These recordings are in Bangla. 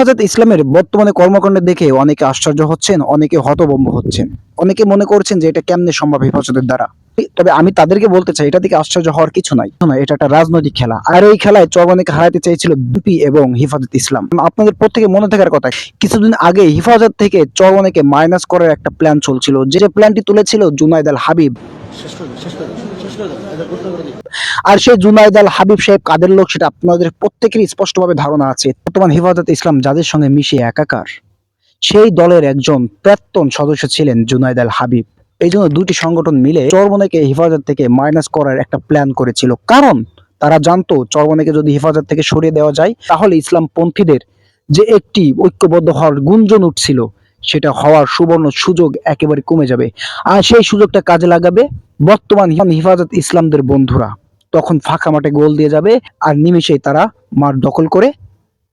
হেফাজত ইসলামের বর্তমানে কর্মকাণ্ড দেখে অনেকে আশ্চর্য হচ্ছেন, অনেকে হতবম্ব হচ্ছেন। অনেকে মনে করছেন যে এটা কেমনে সম্ভব হেফাজতের দ্বারা? তবে আমি তাদেরকে বলতে চাই, এটা থেকে আশ্চর্য হওয়ার কিছু নাই। এটা একটা রাজনৈতিক খেলা। আর এই খেলায় চরমনেকে হারাতে চেয়েছিল বিপি এবং হিফাজত ইসলাম। আপনাদের প্রত্যেকে মনে থাকার কথা, কিছুদিন আগে হিফাজত থেকে চরমনেকে মাইনাস করার একটা প্ল্যান চলছিল। যে প্ল্যানটি তুলেছিল জুনাইদ আল হাবিব। আর সেই জুনাইদ আল হাবিব সাহেব কাদের লোক সেটা আপনাদের প্রত্যেকেরই স্পষ্টভাবে ধারণা আছে। বর্তমান হেফাজত ইসলাম যাদের সঙ্গে মিশে একাকার, সেই দলের একজন প্রাক্তন সদস্য ছিলেন জুনাইদ আল হাবিব। এই জন্য দুটি সংগঠন মিলে চরমনেকে হেফাজত থেকে মাইনাস করার একটা প্ল্যান করেছিল। কারণ তারা জানতো চরমনেকে যদি হেফাজত থেকে সরিয়ে দেওয়া যায়, তাহলে ইসলাম পন্থীদের যে একটি ঐক্যবদ্ধ হওয়ার গুঞ্জন উঠছিল, সেটা হওয়ার সুবর্ণ সুযোগ একেবারে কমে যাবে। আর সেই সুযোগটা কাজে লাগাবে বর্তমান হিফাজত ইসলামদের বন্ধুরা। তখন ফাঁকা মাঠে গোল দিয়ে যাবে আর নিমেষেই তারা মাঠ দখল করে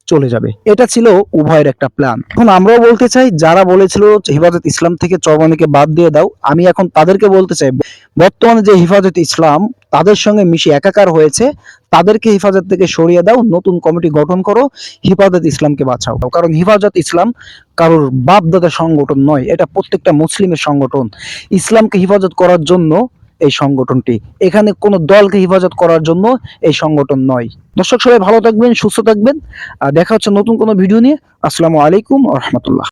চলে যাবে। এটা ছিল উভয়ের একটা প্ল্যান এখন আমরাও বলতে চাই, যারা বলেছিল হিফাজত ইসলাম থেকে চরমানিকে বাদ দিয়ে দাও, আমি এখন তাদেরকে বলতে চাই, বর্তমানে যে হিফাজত ইসলাম, তাদের সঙ্গে মিশে একাকার হয়েছে, তাদেরকে হিফাজত থেকে সরিয়ে দাও, নতুন কমিটি গঠন করো, হিফাজত ইসলামকে বাঁচাও। কারণ হিফাজত ইসলাম কারোর বাপদাদা সংগঠন নয়, এটা প্রত্যেকটা মুসলিমের সংগঠন। ইসলামকে হিফাজত করার জন্য এই সংগঠনটি। এখানে কোনো দলকে হেফাজত করার জন্য এই সংগঠন নয়। দর্শক, সবাই ভালো থাকবেন, সুস্থ থাকবেন। দেখা হচ্ছে নতুন কোনো ভিডিও নিয়ে। আসসালামু আলাইকুম রহমতুল্লাহ।